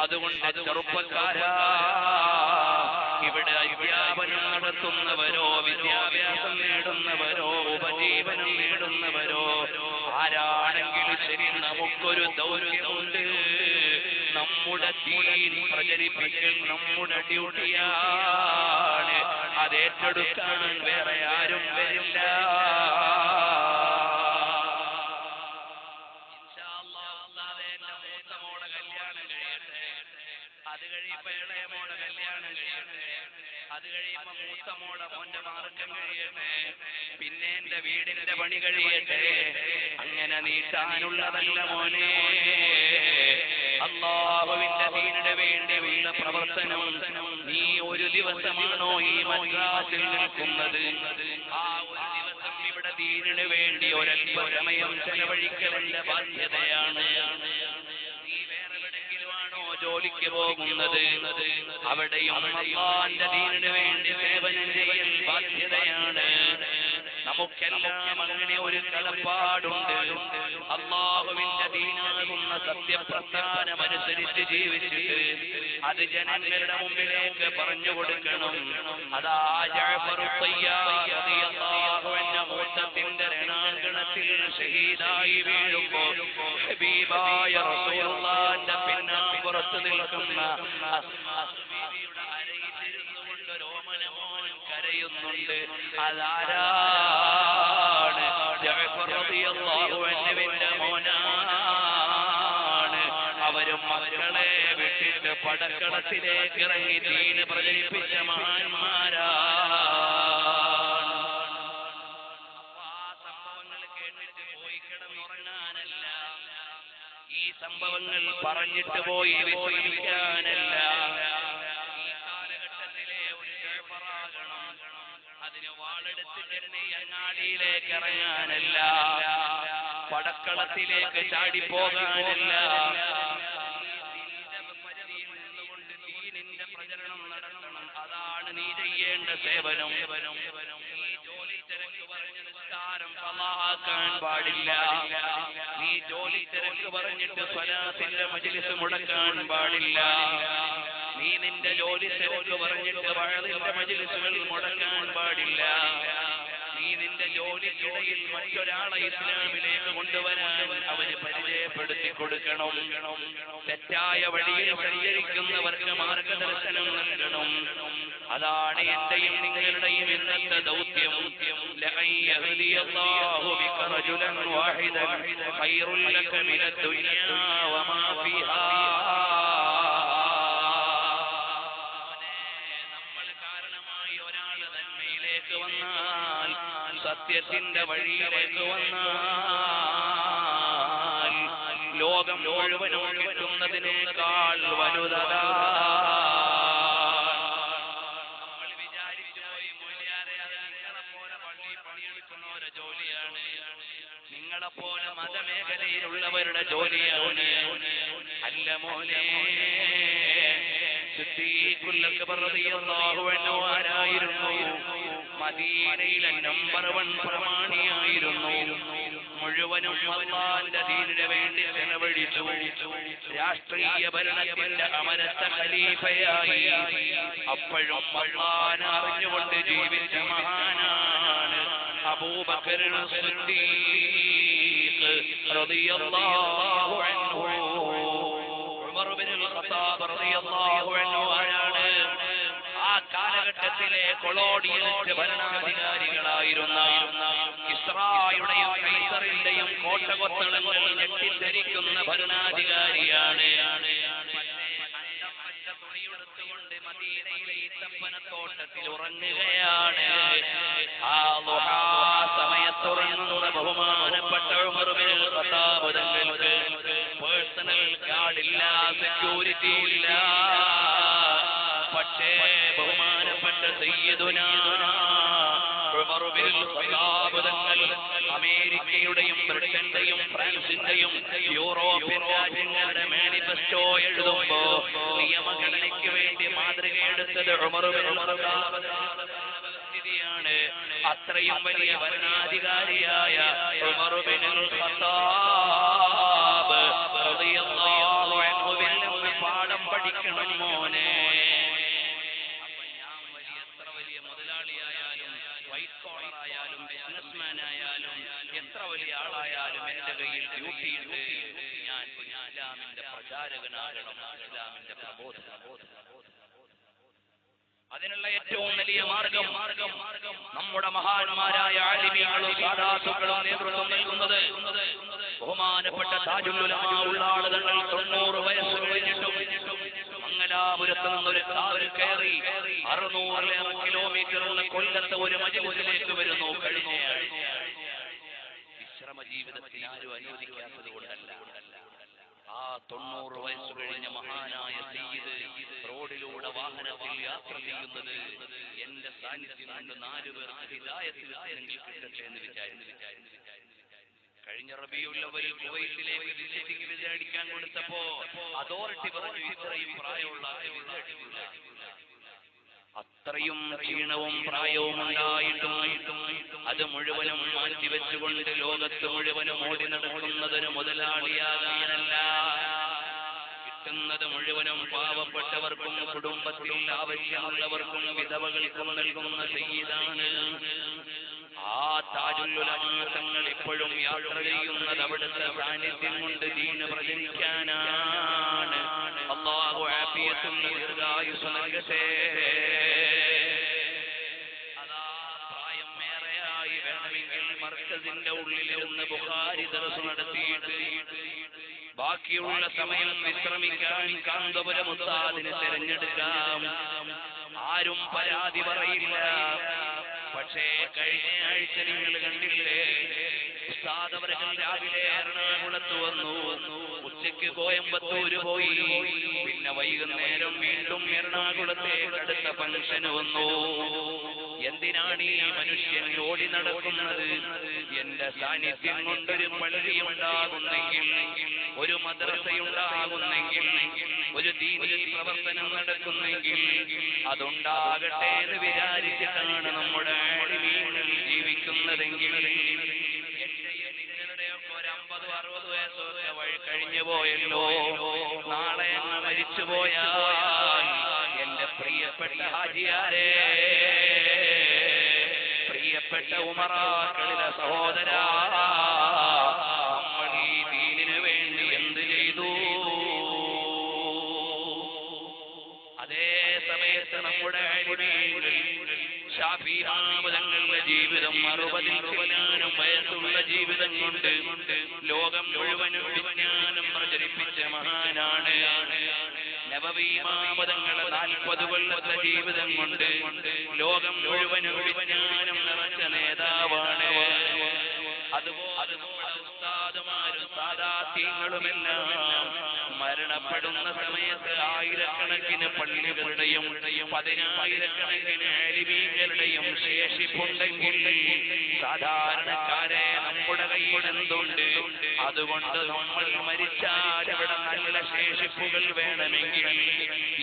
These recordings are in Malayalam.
അതുകൊണ്ട് ചെറുപ്പക്കാരാ. ഇവിടെ അധ്യാപനം നടത്തുന്നവരോ വിദ്യാഭ്യാസം നേടുന്നവരോ ഉപജീവനം നേടുന്നവരോ ആരാണെങ്കിലും ശരി നമുക്കൊരു ദൗത്യമുണ്ട്. നമ്മുടെ ദീൻ പ്രചരിപ്പിക്കൽ നമ്മുടെ ഡ്യൂട്ടിയാണ്. അത് ഏറ്റെടുക്കാൻ വേറെ ആരും വരില്ല. മോളെ മോന്റെ മാർഗം കഴിയട്ടെ. പിന്നെ എന്റെ വീടിന്റെ പണി കഴിയട്ടെ. അങ്ങനെ നീട്ടാനുള്ളതല്ല മോനെ. അള്ളാഹുവിന്റെ വീടിന് വേണ്ടി വീണ പ്രവർത്തനം നീ ഒരു ദിവസമാണോ ഈ മദ്രാസിൽ നിൽക്കുന്നത്? ആ ഒരു ദിവസം ഇവിടെ ദീനിന് വേണ്ടി ഒരല്പ സമയം ചെലവഴിക്കലിന്റെ ബാധ്യതയാണ്. ജോലിക്ക് പോകുന്നത്. അവിടെയും ദീനിന് വേണ്ടി സേവനം ചെയ്യുന്ന ബാധ്യതയാണ്. നമുക്കെല്ലാം അങ്ങനെ ഒരു കടപ്പാടുണ്ട് അള്ളാഹുവിന്റെ ദീനാകുന്ന സത്യപ്രസ്ഥാനം അനുസരിച്ച് ജീവിച്ചിട്ട് അത് ജനങ്ങളുടെ മുമ്പിലേക്ക് പറഞ്ഞു കൊടുക്കണം. അതാ ജഅഫർ തയ്യാർ റളിയല്ലാഹു അൻഹു മൂത്തത്തിന്റെ രണാങ്കണത്തിൽ ഷഹീദായി വീഴുമ്പോൾ ഹബീബായ റസൂലുള്ളാഹിന്റെ പിന്നാമ്പുറത്ത് നിൽക്കുന്ന രോമനമോൻ കരയുന്നുണ്ട്. അതാരാണ്? മോനാണ്. അവരും മക്കളെ വിട്ടിട്ട് പടക്കളത്തിലേക്ക് ഇറങ്ങി തീന് പ്രചരിപ്പിച്ച മഹാന്മാരാണ്. സംഭവങ്ങൾ പറഞ്ഞിട്ട് പോയി ജയഫറാകണം അതിന് വാളെടുത്തിട്ട് നീ അങ്ങാടിയിലേക്ക് ഇറങ്ങാനല്ല. പടക്കളത്തിലേക്ക് ചാടിപ്പോകാനല്ല. പറഞ്ഞിട്ട് സ്വലാത്തിന്റെ മജിലിസ് മുടക്കാൻ പാടില്ല. നീ നിന്റെ ജോലി തിരക്ക് പറഞ്ഞിട്ട് വഴതിന്റെ മജിലിസുകൾ മുടക്കാൻ പാടില്ല. നീ നിന്റെ ജോലിക്കിടയിൽ മറ്റൊരാളെ ഇസ്ലാമിലേക്ക് കൊണ്ടുവരാൻ അവന് പരിചയപ്പെടുത്തി കൊടുക്കണം തെറ്റായ വഴിയിൽ സഞ്ചരിക്കുന്നവർക്ക് മാർഗദർശനം നൽകണം. അതാണ് എന്റെയും നിങ്ങളുടെയും ഇന്നത്തെ ദൗത്യം. ലക ദുനിയാ. സത്യത്തിന്റെ വഴിയിലേക്ക് വന്നാൽ ലോകം മുഴുവനും കിട്ടുന്നതിനേക്കാൾ നിങ്ങളെ പോലെ മതമേഖലയിലുള്ളവരുടെ ജോലിയാണ്. അല്ല മോനെ സിദ്ദീഖുൽ അക്ബർ റളിയല്ലാഹു ആരായിരുന്നു? മദീനയിലെ നമ്പർ വൺ പ്രമാണിയായിരുന്നു. മുഴുവനും അള്ളാന്റെ ദീനിന് വേണ്ടി ചെലവഴിച്ചു. രാഷ്ട്രീയ ഭരണത്തിന്റെ അമരത്തെ ഖലീഫയായി. അപ്പോഴും അള്ളാൻ അറിഞ്ഞുകൊണ്ട് ജീവിച്ച മഹാനാണ് അബൂബക്കർ റളിയല്ലാഹു അൻഹു. ഉമർ ഇബ്നുൽ ഖത്താബ് റളിയല്ലാഹു അൻഹു കാലഘട്ടത്തിലെ കൊളോണിയലിസ്റ്റ് ഭരണാധികാരികളായിരുന്ന ഇസ്രായുടെയും കൈസറിന്റെയും കോട്ടകൊത്തളങ്ങൾ ഞെട്ടിദ്ധരിക്കുന്ന ഭരണാധികാരിയാണ്. തുണിയെടുത്തുകൊണ്ട് മദീനയിലെ ഈത്തപ്പനത്തോട്ടത്തിൽ ഉറങ്ങുകയാണ്. ആ സമയത്തുറങ്ങുന്ന ബഹുമാനപ്പെട്ട പേഴ്സണൽ കാർഡില്ല സെക്യൂരിറ്റി ഇല്ല. ഉമർ ഇബ്നുൽ ഖത്താബ് തങ്ങൾ അമേരിക്കയുടെയും ബ്രിട്ടന്റെയും ഫ്രാൻസിന്റെയും യൂറോപ്യൻ രാജ്യങ്ങളുടെ മാനിഫെസ്റ്റോ എഴുതുമ്പോ നിയമഘടനയ്ക്ക് വേണ്ടി മാതൃകയെടുത്തത് ഉമർ ഇബ്നുൽ ഖത്താബ് സ്ഥിതിയാണ്. അത്രയും വലിയ ഭരണാധികാരിയായ ഉമർ പഠിക്കണം ഖത്താബ് റളിയല്ലാഹു അൻഹുവിൽ നിന്ന് അതിനുള്ള ഏറ്റവും വലിയ മാർഗം മാർഗം മാർഗം നമ്മുടെ മഹാന്മാരായ ആലിമികളും സാധാത്തുക്കളും നേതൃത്വം നൽകുന്നത് ബഹുമാനപ്പെട്ട താജുലുലമാ ഉള്ള ആളുകൾ തൊണ്ണൂറ് വയസ്സ് കഴിഞ്ഞിട്ടും മംഗലാപുരത്ത് നിന്നൊരു കാറിൽ കയറി അറുന്നൂറിലേറെ കിലോമീറ്റർ ഉള്ള കൊല്ലത്തെ ഒരു മജിലിസിലേക്ക് വരുന്നു കഴിഞ്ഞ വിശ്രമ ജീവിതത്തിൽ ആരും അനുവദിക്കാത്തത് കൊണ്ടല്ല. ആ തൊണ്ണൂറ് വയസ്സ് കഴിഞ്ഞ മഹാനായ സയ്യിദ് റോഡിലൂടെ വാഹനത്തിൽ യാത്ര ചെയ്യുന്നത് എന്റെ സാന്നിധ്യം കൊണ്ട് നാലു പേർക്ക് ആരെങ്കിൽ കിട്ടട്ടെ എന്ന് വിചാരിച്ചു. കഴിഞ്ഞ റബിയുള്ളവരിൽ കുവൈറ്റിലേക്ക് വിസിറ്റിംഗ് വിസ അടിക്കാൻ കൊടുത്തപ്പോ അതോറിറ്റി പറഞ്ഞു ഇത്രയും പ്രായമുള്ള വിസ അടിക്കില്ല. അത്രയും ക്ഷീണവും പ്രായവും ഉണ്ടായിട്ടും അത് മുഴുവനും മാറ്റിവെച്ചുകൊണ്ട് ലോകത്ത് മുഴുവനും ഓടി നടക്കുന്നതിന് മുതലാളിയാകാനല്ല. കിട്ടുന്നത് മുഴുവനും പാവപ്പെട്ടവർക്കും കുടുംബത്തിൽ ആവശ്യമുള്ളവർക്കും വിധവകൾക്കും നൽകുന്ന ചെയ്താണ്. ആ താജുല്ലുലമാസങ്ങൾ ഇപ്പോഴും യാത്ര ചെയ്യുന്നത് അവിടുത്തെ സാന്നിധ്യം കൊണ്ട് ദീന് പ്രചരിക്കാനാണ് അള്ളാഹു ആഫിയത്തും ദീർഘായുസ് നൽകട്ടെ. അതാ പ്രായം ഏറെയായി വേണമെങ്കിൽ മർക്കസിന്റെ ഉള്ളിലിരുന്ന് ബുഹാരി ദിവസം നടത്തിയിട്ട് ബാക്കിയുള്ള സമയം വിശ്രമിക്കാൻ കാന്തപുരമുത്താതിന് തിരഞ്ഞെടുക്കാം. ആരും പരാതി പറയില്ല. പക്ഷേ കഴിഞ്ഞ ആഴ്ച നിങ്ങൾ കണ്ടില്ലേ? ഉസ്താദ് അവர்கள் രാവിലെ എറണാകുളത്ത് വന്നു. ഉച്ചയ്ക്ക് കോയമ്പത്തൂര് പോയി. പിന്നെ വൈകുന്നേരം വീണ്ടും എറണാകുളത്തെ അടുത്ത ഫംഗ്ഷന് വന്നു. എന്തിനാണ് ഈ മനുഷ്യൻ ഓടി നടക്കുന്നത്? എന്റെ സാന്നിധ്യം കൊണ്ടൊരു പള്ളിയുണ്ടാകുന്നെങ്കിൽ ഒരു മദ്രസയുണ്ടാകുന്നെങ്കിൽ ഒരു ദീനീ പ്രവർത്തനം നടക്കുന്നെങ്കിൽ അതുണ്ടാകട്ടെ എന്ന് വിചാരിച്ചിട്ടാണ് നമ്മുടെ ജീവിക്കുന്നതെങ്കിൽ. അമ്പത് അറുപത് വയസ്സൊക്കെ വഴി കഴിഞ്ഞു പോയല്ലോ. നാളെ മരിച്ചു പോയാൽ എന്റെ പ്രിയപ്പെട്ട ഹാജിയാരേ പ്രിയപ്പെട്ട ഉമറാക്കളിലെ സഹോദര ജീവിതം അറുപതിൽ ചില്ലാനും വയസ്സുള്ള ജീവിതം കൊണ്ട് ലോകം മുഴുവനും വിജ്ഞാനം പ്രചരിപ്പിച്ച മഹാനാണ്. നവവീമാമതങ്ങളെ നാൽപ്പത് കൊല്ലത്തെ ജീവിതം കൊണ്ട് ലോകം മുഴുവനും വിജ്ഞാനം നിറച്ച നേതാവാണ്. അതുപോലെ സാദാത്യങ്ങളുമെല്ലാം മരണപ്പെടുന്ന സമയത്ത് ആയിരക്കണക്കിന് പള്ളികളുടെയും പതിനായിരക്കണക്കിന് അരിമീങ്ങളുടെയും ശേഷിപ്പുണ്ടെങ്കിൽ സാധാരണക്കാരെ നമ്മുടെ കയ്യിൽ അതുകൊണ്ട് നമ്മൾ മരിച്ചാൽ അവിടെ നല്ല ശേഷിപ്പുകൾ വേണമെങ്കിൽ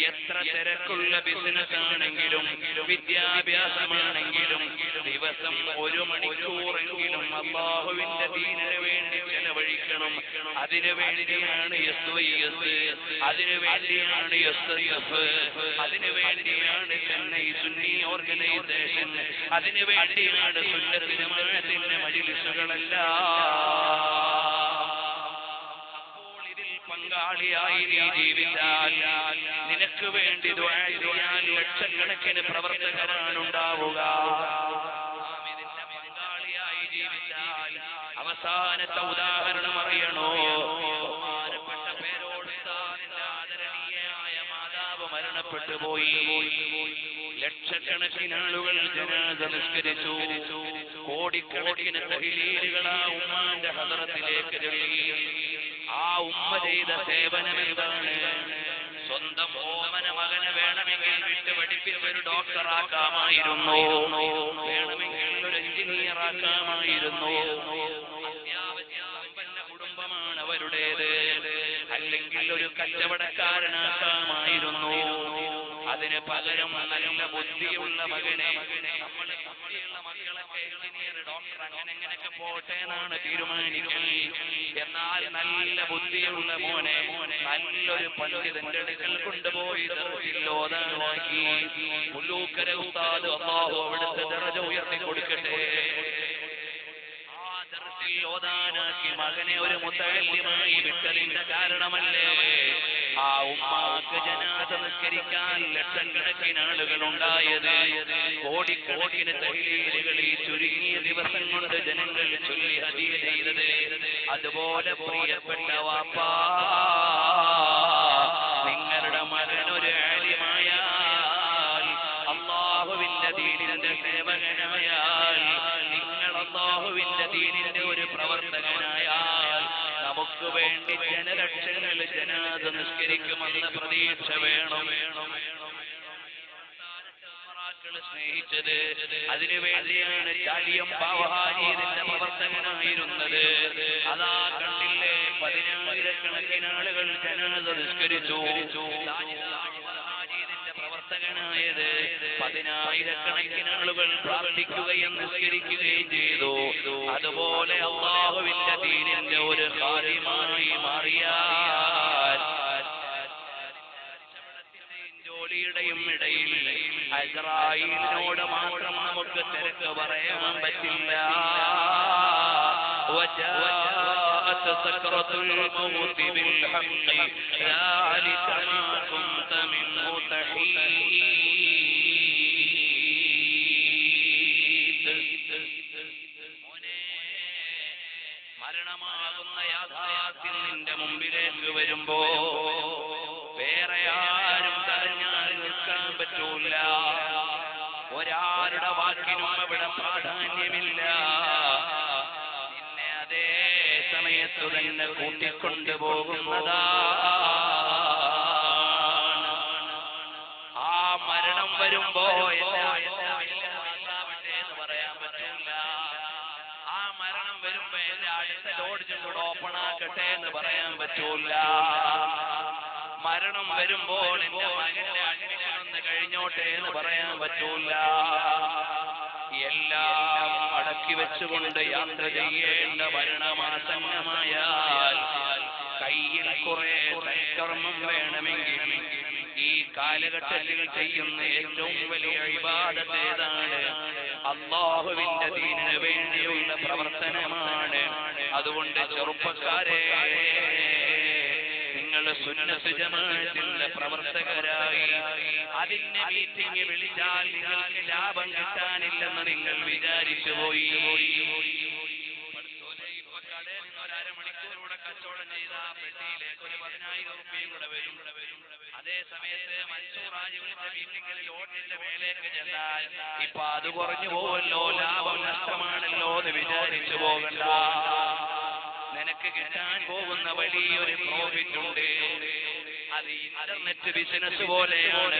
എത്ര തിരക്കുള്ള ബിസിനസ് ആണെങ്കിലും വിദ്യാഭ്യാസമാണെങ്കിലും ദിവസം ഒരു മണിക്കൂറെങ്കിലും അള്ളാഹുവിന്റെ ദീനിന് വേണ്ടി ചെലവഴിക്കണം. അതിനു വേണ്ടിയാണ് എസ് എസ് അതിനു വേണ്ടിയാണ് എഫ്. അതിനു വേണ്ടിയാണ് ചെന്നൈ സുന്നി ഓർഗനൈസേഷൻ. അതിനുവേണ്ടിയാണ് വേണ്ടിയാണ് സുന്നത്തിന്റെ മജിലിസുകളെല്ലാം. പങ്കാളിയായി നീ ജീവിച്ചാൽ നിനക്ക് വേണ്ടി ചെയ്യാൻ ലക്ഷക്കണക്കിന് പ്രവർത്തകരാണ് ഉണ്ടാവുക ജീവിച്ചാൽ അവസാനത്തെ ഉദാഹരണം അറിയണോ? മരണപ്പെട്ടു പോയി. ലക്ഷക്കണക്കിന് ആളുകൾ ജനാദ നിഷ്കരിച്ചു കോടിക്കണക്കിന് തഹിലീലുകൾ ആ ഉമ്മാന്റെ ഹദറത്തിലേക്ക് ചൊല്ലി. ആ ഉമ്മ ചെയ്ത സേവനം ഇതാണ് സ്വന്തം ഓമന മകനെ വേണമെങ്കിൽ വിട്ട് പഠിപ്പിച്ച ഒരു ഡോക്ടറാക്കാമായിരുന്നു. വേണമെങ്കിൽ ഒരു അത്യാവശ്യം കുടുംബമാണ് അവരുടേത്. അല്ലെങ്കിൽ ഒരു കച്ചവടക്കാരനാക്കാമായിരുന്നു. അതിന് പകരം നല്ല ബുദ്ധിയുള്ള മകനെ. നമ്മൾ ബുദ്ധിയുള്ള മക്കളൊക്കെ എഞ്ചിനീയർ ഡോക്ടർ അങ്ങനെ എങ്ങനെയൊക്കെ പോട്ടെ എന്നാണ് തീരുമാനിക്കുന്നത്. എന്നാൽ നല്ല ബുദ്ധിയുള്ള മോനെ നല്ലൊരു പണ്ഡിതന്റെ അടുക്കൽ കൊണ്ടുപോയി ദർശില്ലോതാനാക്കി മുല്ലൂക്കര ഉസ്താദ് അള്ളാഹു അവിടുത്തെ ദറജ ഉയർത്തി കൊടുക്കട്ടെ. ഓതാനാക്കി മകനെ ഒരു മുത്തകല്യമായി വിട്ടതിന്റെ കാരണമല്ലേ? ആ ഉമ്മാക്ക് ജനാഥ നിസ്കരിക്കാൻ ലക്ഷക്കണക്കിന് ആളുകൾ ഉണ്ടായത് കോടിക്കണക്കിന് തഹലീലുകളിൽ ചുരുങ്ങിയ ദിവസം കൊണ്ട് ജനങ്ങൾ ചൊല്ലി ഹദീ ചെയ്തത്. അതുപോലെ പ്രിയപ്പെട്ട വാപ്പാ വേണ്ടി ജനലക്ഷങ്ങളിൽ ജനാദ നിഷ്കരിക്കുമെന്ന് പ്രതീക്ഷ വേണം. വേണം മറാക്കൾ സ്നേഹിച്ചത് അതിനുവേണ്ടിയാണ് ചാലിയം പാവഹാരിയതിന്റെ പ്രവർത്തകനായിരുന്നത്. അതാ കണ്ടില്ലേ പതിനായിരക്കണക്കിന് ആളുകൾ ജനത നിഷ്കരിച്ചു. പ്രവർത്തകനായത് പതിനായിരക്കണക്കിന് ആളുകൾ പ്രാർത്ഥിക്കുകയും നിഷ്കരിക്കുകയും ചെയ്തു. അതുപോലെ അള്ളാഹുവിന്റെ ദീനിന്റെ ഒരു കാര്യമായി മാറിയാൽ ജോലിയുടെയും ഇടയിൽ അസ്രായിലിനോട് മാത്രം നമുക്ക് തിരക്ക് പറയാൻ പറ്റില്ല وجاءت سكرة الموت بالحق ذلك ما كنت منه تحيد വരുമ്പോ വേറെ ആരും തടഞ്ഞാൽ നിൽക്കാൻ പറ്റൂല. ഒരാളുടെ വാക്കിനും അവിടെ പ്രാധാന്യമില്ല. നിന്നെ അതേ സമയത്തു തന്നെ കൂട്ടിക്കൊണ്ടുപോകുന്നതാ. ആ ഓപ്പൺ എന്ന് പറയാൻ പറ്റൂല. മരണം വരുമ്പോൾ എന്റെ മകന്റെ അന്വേഷണം കഴിഞ്ഞോട്ടെ എന്ന് പറയാൻ പറ്റൂല. എല്ലാം അടക്കി വെച്ചുകൊണ്ട് യാത്ര ചെയ്യേണ്ട മരണമാസന്നമായാൽ കയ്യിൽ കുറെ കർമ്മം വേണമെങ്കിൽ ഈ കാലഘട്ടത്തിൽ ചെയ്യുന്ന ഏറ്റവും വലിയ ഇബാദത്ത് ഏതാണ്? അള്ളാഹുവിന്റെ ദീനിന് വേണ്ടിയുള്ള പ്രവർത്തനമാണ്. അതുകൊണ്ട് ചെറുപ്പക്കാരെ നിങ്ങൾ സുന്നത്ത് പ്രവർത്തകരായി അതിന്റെ മീറ്റിംഗ് വിളിച്ചാൽ നിങ്ങൾക്ക് ലാഭം കിട്ടാനില്ലെന്ന് നിങ്ങൾ വിചാരിച്ചു പോയി സമയത്ത് മൻസൂർ ഹാജി വിളിച്ച മീറ്റിംഗിൽ ഓട്ടിന്റെ മേലേക്ക് ചെന്നാൽ ഇപ്പൊ അത് കുറഞ്ഞു പോവല്ലോ ലാഭം നഷ്ടമാണല്ലോ എന്ന് വിചാരിച്ചു പോകണ്ട. നിനക്ക് കിട്ടാൻ പോകുന്ന വലിയൊരു പ്രോഫിറ്റ് ഉണ്ട്. അത് ഇന്റർനെറ്റ് ബിസിനസ് പോലെയാണ്.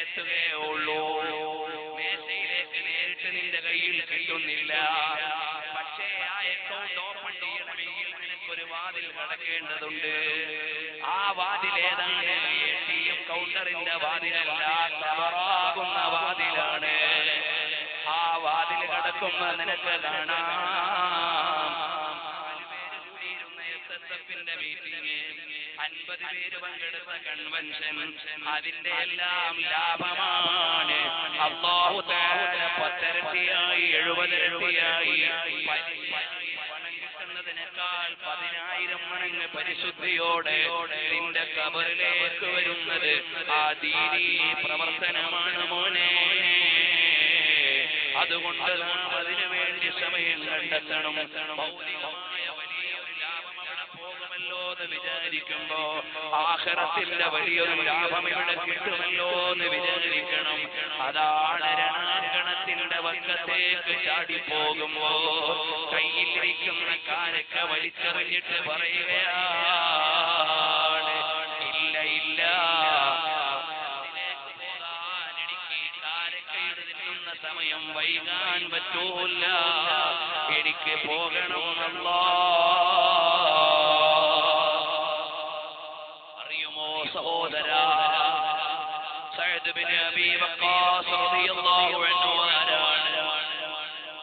ഉപയോഗിച്ചുള്ള ഉള്ളൂ. മേശയിലേക്ക് നേരിട്ട് നിന്റെ കയ്യിൽ കിട്ടുന്നില്ല. പക്ഷേ ആ അക്കൗണ്ട് ഓപ്പൺ ചെയ്യണമെങ്കിൽ നിനക്കൊരു വാതിൽ കടക്കേണ്ടതുണ്ട്. ആ വാതിൽ ഏതാണ്? കൗണ്ടറിന്റെ വാതിലല്ല വാതിലാണ്. ആ വാതിൽ കടക്കുമ്പോ നിനക്ക് കാണാം. അൻപത് പേര് പങ്കെടുത്ത കൺവെൻഷൻ അതിന്റെ എല്ലാം ലാഭമാണ്. അള്ളാഹു പത്തരട്ടിയായി എഴുപതിരട്ടിയായി പണം കിട്ടുന്നതിനേക്കാൾ പതിനായിരം മടങ്ങ് പരിശുദ്ധിയോടെ നിന്റെ കബറിലേക്ക് വരുന്നത് ആ ദീനീ പ്രവർത്തനമാണ് മോനെ. അതുകൊണ്ട് അതിനു വേണ്ടി സമയം കണ്ടെത്തണം. എന്ന് വിചാരിക്കുമ്പോ ആഹ്റത്തിന്റെ വലിയൊരു ലാഭം ഇവിടെ കിട്ടുമല്ലോ എന്ന് വിചാരിക്കണം. അതാണ് രണാങ്കണത്തിന്റെ വക്കത്തേക്ക് ചാടിപ്പോകുമ്പോ കയ്യിലിരിക്കുന്ന കാരക്ക വലിച്ചെറിഞ്ഞിട്ട് പറയുകയാണ് ഇല്ല ഇല്ല. സമയം വൈകാൻ പറ്റൂല എനിക്ക് പോകണം അല്ലാ. സഅദ് ബിൻ അബീ വഖാസ് റളിയല്ലാഹു അൻഹു ആരാണ്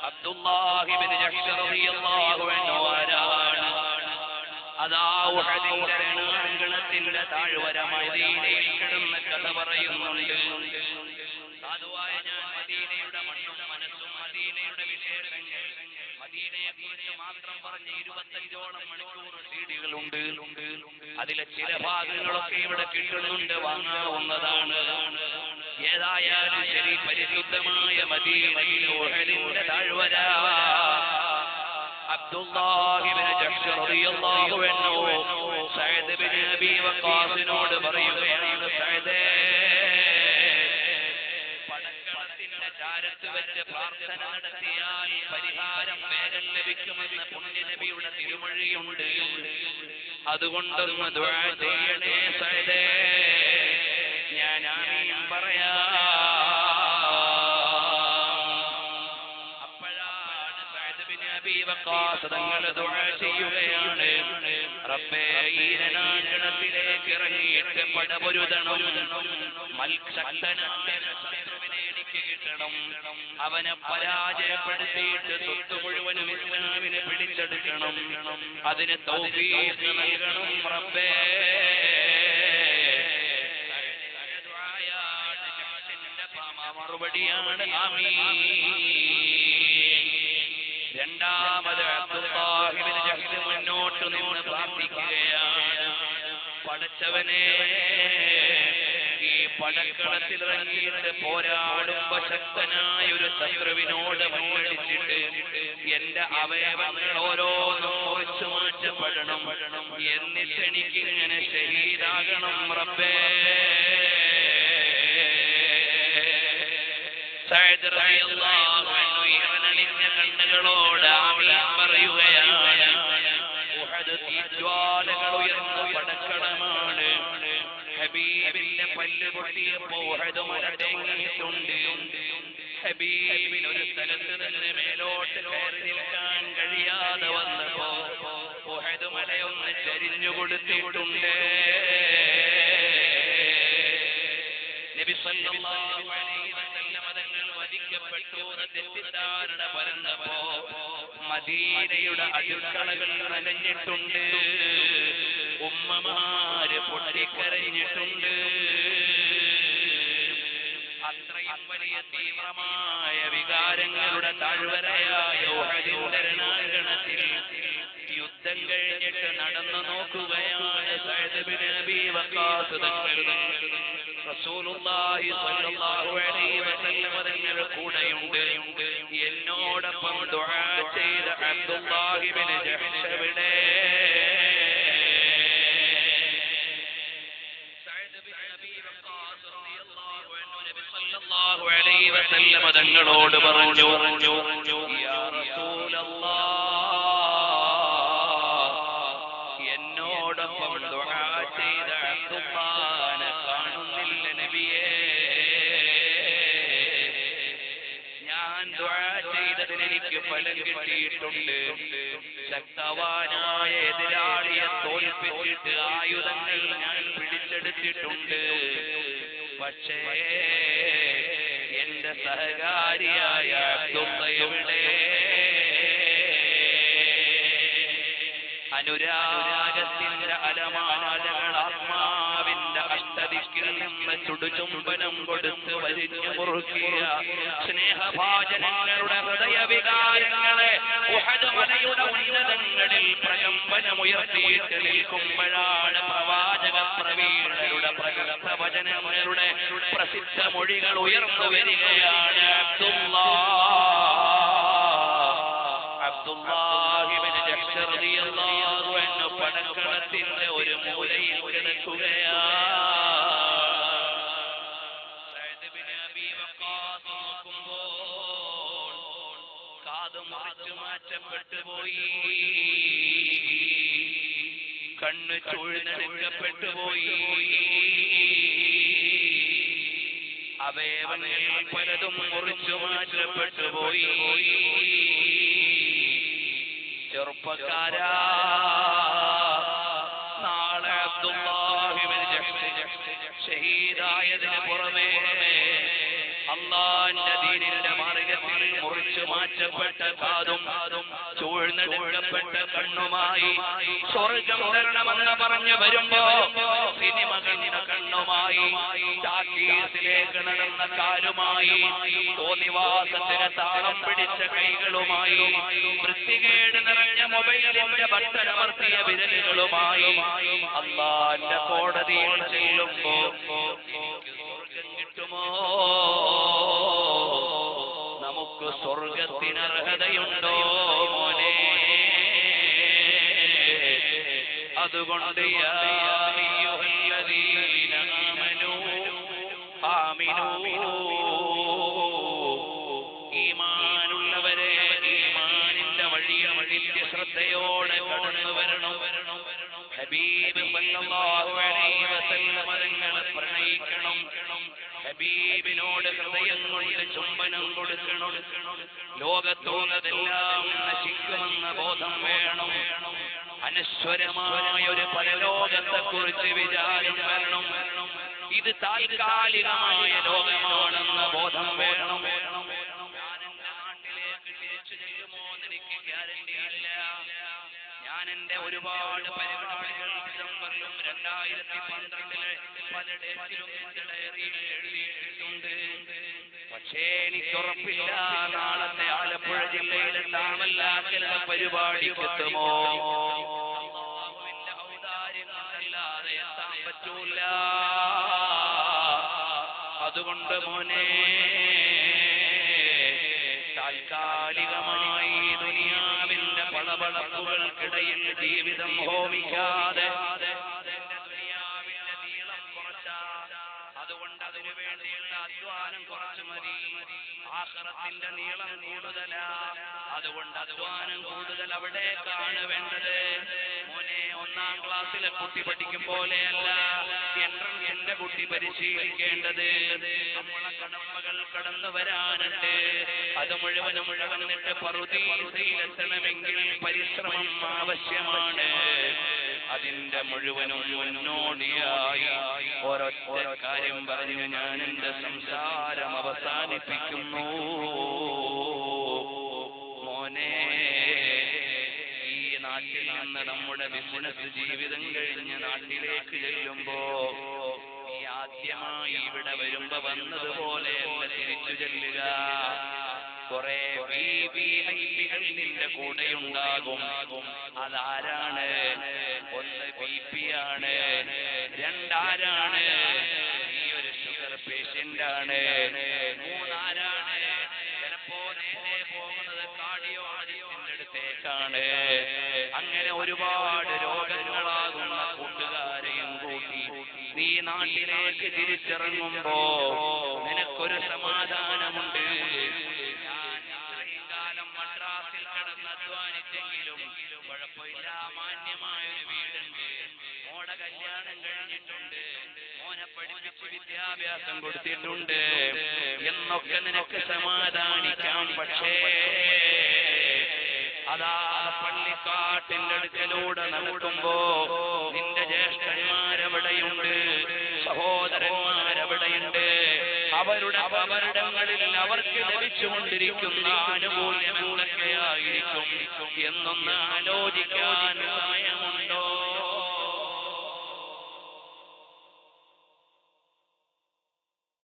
അബ്ദുല്ലാഹി ബിൻ ജഹ്ഷ് റളിയല്ലാഹു അൻഹു ആരാണ് അതാ ഉഹദിന്റെ രണാങ്കണത്തിന്റെ താഴ്വര മദീനയിൽ കിടന്ന കഥ പറയുന്നുണ്ട്. സാധുവായ ഞാൻ മദീനയുടെ മണ്ണും മനസ്സും മദീനയുടെ വിശേഷങ്ങൾ മദീനയെ കുറിച്ച് മാത്രം പറഞ്ഞ് ഇരുപത്തഞ്ചോളം മണിക്കൂർ സീഡികളുണ്ട്. അതിലെ ചില ഭാഗങ്ങളൊക്കെ ഇവിടെ കിട്ടുന്നുണ്ട് വാങ്ങാവുന്നതാണ് ഏതായാലും ശരി പരിശുദ്ധമായ മദീനയിൽ ഉഹദിന്റെ താഴ്വര. അബ്ദുല്ലാഹിബ്നു ജഹ്ഷ് റളിയല്ലാഹു അൻഹു സഅദ് ബിൻ അബി വഖാസിനോട് പറയുകയാണ് സഅദേ ചാരത്ത് വെച്ച് പ്രാർത്ഥന നടത്തിയാൽ പരിഹാരം വേഗം ലഭിക്കുമെന്ന് പുണ്യനബിയുടെ തിരുമൊഴിയുണ്ട്. അതുകൊണ്ടൊന്ന് ചെയ്യണേ സഅദേ ഞാൻ പറയാ. അപ്പോഴാണ് ചെയ്യുകയാണ്. റബ്ബേ ഈ ഇറങ്ങിയിട്ട് പടപൊരുതണം. മത്സക്തനായ കിട്ടണം അവനെ പരാജയപ്പെടുത്തിയിട്ട് സ്വത്ത് മുഴുവനും ഇസ്ലാമിനെ പിടിച്ചെടുക്കണം. അതിന് തൗഫീഖ് നൽകണം റബ്ബേ. മറുപടിയാണ് രണ്ടാമത് മുന്നോട്ട് നിന്ന് പ്രാർത്ഥിക്കുകയാണ്. പടച്ചവനെ ഇറങ്ങിയിട്ട് പോരാടുമ്പോ ശക്തനായ ഒരു ശത്രുവിനോട് മല്ലടിച്ചിട്ട് എന്റെ അവയവങ്ങൾ ഓരോന്നും മുറിച്ചു മാറ്റപ്പെടണം. എന്നിട്ട് എനിക്ക് ഇങ്ങനെ ശരീരാകണം റബ്ബേ. സൈദ് റളിയല്ലാഹു പല്ല് പൊട്ടിയപ്പോ ഉഹദ് മലതെങ്ങിയിട്ടുണ്ട് ഹബീബിന് ഒരു സ്ഥലത്ത് നിന്ന് മേലോട്ട് കയറി നിൽക്കാൻ കഴിയാതെ വന്നപ്പോ ഉഹദ് മലയൊന്ന് ചരിഞ്ഞു കൊടുത്തിട്ടുണ്ട്. നബി സല്ലല്ലാഹു അലൈഹി തങ്ങൾ മദീനയുടെ അടുക്കളകൾ നനഞ്ഞിട്ടുണ്ട്. ഉമ്മമാര് പൊട്ടിക്കരഞ്ഞിട്ടുണ്ട്. വലിയ തീവ്രമായ വികാരങ്ങളുടെ താഴ്വരയായ രണാങ്കണത്തിൽ യുദ്ധം കഴിഞ്ഞിട്ട് നടന്നു നോക്കുകയാണ് കൂടെയുണ്ട്. എന്നോടൊപ്പം ചെയ്ത വഖാസ് തങ്ങളോട് പറഞ്ഞു എന്നോടൊപ്പം ചെയ്ത കാണുന്നില്ല നബിയേ. ഞാൻ ചെയ്തതിന് എനിക്ക് ഫലം കിട്ടിയിട്ടുണ്ട്. ശക്തവാനായ എതിരാളിയെ തോൽപ്പിച്ചിട്ട് ആയുധങ്ങൾ ഞാൻ പിടിച്ചെടുത്തിട്ടുണ്ട്. പക്ഷേ എന്റെ സഹകാരിയായ അബ്ദുള്ള എവിടെ? അനുരാഗത്തിന്റെ അലമാലകൾ ആത്മാവിന്റെ അഷ്ടദിക്കിൽ നിന്ന് ചുടുചുംബനം കൊടുത്ത് വലിഞ്ഞു മുറുക്കിയ സ്നേഹഭാചനങ്ങളുടെ ഹൃദയവികാരങ്ങളെ മലയുടെ ഉന്നതങ്ങളിൽ പ്രകമ്പനമുയർത്തിയിട്ട് നിൽക്കുമ്പോഴാണ് പ്രവാചക പ്രവീണരുടെ പ്രകൃത വചനങ്ങളുടെ പ്രസിദ്ധ മൊഴികൾ ഉയർന്നു വരികയാണ്. അബ്ദുല്ലാ അബ്ദുല്ലാഹിബ്നു റളിയല്ലാഹു അൻഹു പടക്കളത്തിന്റെ ഒരു മൂലയിൽ കിടക്കുകയാണ്. സഅദ് കാത് മറിച്ചു മാറ്റപ്പെട്ടു പോയി കണ്ണ് ചൂഴ്ന്നെടുക്കപ്പെട്ടു പോയി അവയവങ്ങൾ പലതും മുറിച്ചു മാറ്റപ്പെട്ടു പോയി ചെറുപ്പക്കാരാ നാളെ അബ്ദുല്ലാഹിബ്നു ജഹ്ഷ് ഷഹീദായതിന് പുറമേ അള്ളാന്റെ ദീനിന്റെ മാറ്റപ്പെട്ട കാതും ചൂഴ് ചൂഴ്ന്നെടുക്കപ്പെട്ട കണ്ണുമായി സ്വർഗം തരണമെന്ന് പറഞ്ഞു വരുമ്പോ സിനിമ കണ്ട കണ്ണുമായി ചാക്കീസിലേക്ക് നടന്ന കാലുമായി തോന്നിവാസത്തിന് താളം പിടിച്ച കൈകളുമായി വൃത്തികേട് നിറഞ്ഞ മൊബൈലിന്റെ ഭക്തനമർത്തിയ വിരലുകളുമായി അള്ളാന്റെ കോടതിയിൽ ചെല്ലുമ്പോ കിട്ടുമോ? നമുക്ക് സ്വർഗത്തിന് അർഹതയുണ്ടോ മോനെ? അതുകൊണ്ട് ഈമാനുള്ളവരെ ഈമാനിന്റെ വഴിയ വഴിക്ക് ശ്രദ്ധയോടെ കടന്നു വരണം ഹബീബ് വസല്ലം ഹബീബിനോട് ഹൃദയം കൊണ്ട് ചുംബനം കൊടുക്കണം. ലോകത്തോന്നതെല്ലാം നശിക്കുമെന്ന ബോധം വേണം. അനശ്വരമായ ഒരു പരലോകത്തെ കുറിച്ച് വിചാരം വരണം. ഇത് താൽക്കാലികമായ ലോകമാണെന്ന ബോധം വേണം. ഞാൻ നാട്ടിലേക്ക് തിരിച്ചു ചെല്ലുമോ എനിക്ക് ഗ്യാരണ്ടി ഇല്ല. ഞാൻ എന്റെ ഒരുപാട് പരിപാടികൾ ഡിസംബറിലും രണ്ടായിരത്തി പന്ത്രണ്ടിലെ പല ഡേറ്റിലും എന്റെ ഡയറിയിൽ എഴുതിയിട്ടുണ്ട് പക്ഷേ എനിക്ക് ഉറപ്പില്ല നാളത്തെ ആലപ്പുഴ ജില്ലയിലെ താമല്ലാക്കല പരിപാടിക്കെത്തുമോ അള്ളാഹുവിന്റെ ഔദാര്യങ്ങളല്ലാതെ എത്താൻ പറ്റൂല അതുകൊണ്ട് മോനെ താൽക്കാലികമായി ദുനിയാവിന്റെ പളപളപ്പുകൾക്കിടയിൽ ജീവിതം ഹോമിക്കാതെ ആഹ്റത്തിന്റെ നീളം കൂടുതലാ. അതുകൊണ്ട് അധ്വാനം കൂടുതൽ അവിടേക്കാണ് വേണ്ടത്. മോനെ ഒന്നാം ക്ലാസ്സിലെ കുട്ടി പഠിക്കും പോലെയല്ല എൻട്രൻസിന്റെ കുട്ടി പരിശീലിക്കേണ്ടത്. നമ്മളെ കടമ്പകൾ കടന്നു വരാനുണ്ട്. അത് മുഴുവനും പറുതി എത്തണമെങ്കിൽ പരിശ്രമം ആവശ്യമാണ്. അതിന്റെ മുഴുവനും മുന്നോടിയായി. ഒരൊറ്റ കാര്യം പറഞ്ഞു ഞാൻ എന്റെ സംസാരം അവസാനിപ്പിക്കുന്നു. മോനെ ഈ നാട്ടിൽ നിന്ന് നമ്മുടെ ബിസിനസ് ജീവിതം കഴിഞ്ഞ് നാട്ടിലേക്ക് ചെല്ലുമ്പോ ഈ ആദ്യമായി ഇവിടെ വരുമ്പോ വന്നതുപോലെ തിരിച്ചു ചെല്ലുക. കുറെ നിന്റെ നിന്റെ കൂടെയുണ്ടാകും. അതാരാണ്? ഒന്ന് ബി പി ആണ്. രണ്ടാരാണ്? ഈ ഒരു ഷുഗർ പേഷ്യന്റ് ആണ്. അങ്ങനെ ഒരുപാട് രോഗങ്ങളാകുന്ന കൂട്ടുകാരെയും കൂട്ടി നീ നാട്ടിലേക്ക് തിരിച്ചിറങ്ങുമ്പോ നിനക്കൊരു സമാധാനമുണ്ട്. മാന്യമായ ഒരു കഴിഞ്ഞിട്ടുണ്ട്. മോനെ പഠിപ്പിച്ച് വിദ്യാഭ്യാസം കൊടുത്തിട്ടുണ്ട്. എന്നൊക്കെ നിനക്ക് സമാധാനിക്കാം. പക്ഷേ അതാ പള്ളിക്കാട്ടിന്റെ അടുക്കലൂടെ നടക്കുമ്പോ നിന്റെ ജ്യേഷ്ഠന്മാരവിടെയുണ്ട് സഹോദരന്മാരവിടെയുണ്ട്. അവരുടെ അപകടങ്ങളിൽ അവർക്ക് ലഭിച്ചുകൊണ്ടിരിക്കുന്ന ആനുകൂല്യം എന്തൊക്കെയായിരിക്കും എന്നൊന്ന് ആലോചിക്കാൻ സമയമുണ്ടോ.